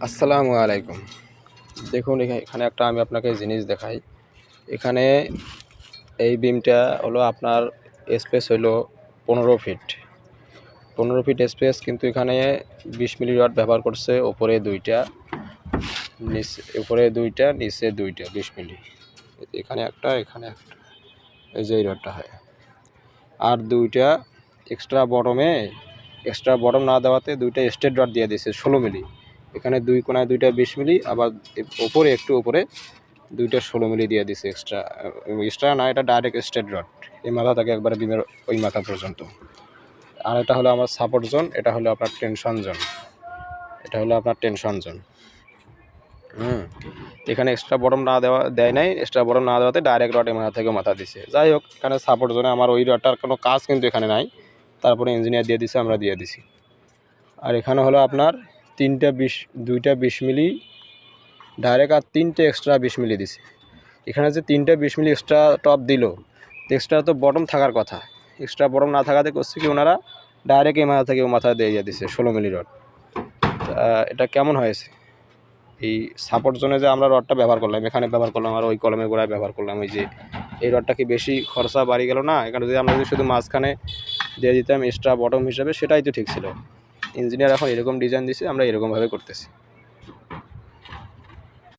আসসালামু আলাইকুম। দেখুন এখা- এখানে একটা আমি আপনাকে জিনিস দেখাই। এখানে এই বিমটা হলো আপনার স্পেস হলো পনেরো ফিট। পনেরো ফিট স্পেস কিন্তু এখানে বিশ মিলি রড ব্যবহার করছে ওপরে দুইটা, নিচে উপরে দুইটা, নিচে দুইটা, বিশ মিলি। এখানে একটা এখানে একটা। এই যে এই রডটা হয়। আর দুইটা এক্সট্রা বটমে এক্সট্রা বটম না দেওয়াতে দুইটা স্টেট রড দিয়ে দিয়েছে, ষোলো মিলি। এখানে দুই কোনায় দুইটা বিশ মিলি, আবার ওপরে একটু ওপরে দুইটা ষোলো মিলি দিয়ে দিছে এক্সট্রা এক্সট্রা না, এটা ডাইরেক্ট স্টেট রড এই মাথা থাকে একবারে বিমের ওই মাথা পর্যন্ত। আর এটা হলো আমার সাপোর্ট জোন এটা হলো আপনার টেনশন জোন এটা হলো আপনার টেনশন জোন হুম, এখানে এক্সট্রা বটম না দেওয়া, দেয় নাই এক্সট্রা বটম না দেওয়াতে ডাইরেক্ট রড এই মাথা থেকে মাথা দিছে। যাই হোক, এখানে সাপোর্ট জোনে আমার ওই রডটার কোনো কাজ কিন্তু এখানে নাই। তারপরে ইঞ্জিনিয়ার দিয়ে দিছে, আমরা দিয়ে দিছি। আর এখানে হলো আপনার তিনটা বিশ, দুইটা বিশ মিলি ডাইরেক্ট আর তিনটে এক্সট্রা বিশ মিলি দিছে। এখানে যে তিনটা বিশ মিলি এক্সট্রা টপ দিল এক্সট্রা তো বটম থাকার কথা। এক্সট্রা বটম না থাকাতে করছে কি ওনারা ডাইরেক্ট এই মাথা থেকে ও মাথা দিয়ে দিছে, ষোলো মিলি রড এটা কেমন হয়েছে? এই সাপোর্ট জোনে যে আমরা রডটা ব্যবহার করলাম, এখানে ব্যবহার করলাম, আর ওই কলমের গোড়ায় ব্যবহার করলাম, ওই যে এই রডটা কি বেশি খরচা বাড়ি গেল না? এখানে যদি আমরা যদি শুধু মাঝখানে দিয়ে দিতাম এক্সট্রা বটম হিসাবে, সেটাই তো ঠিক ছিল। ইঞ্জিনিয়ার এখন এরকম ডিজাইন দিছে আমরা এরকমভাবে করতেছি।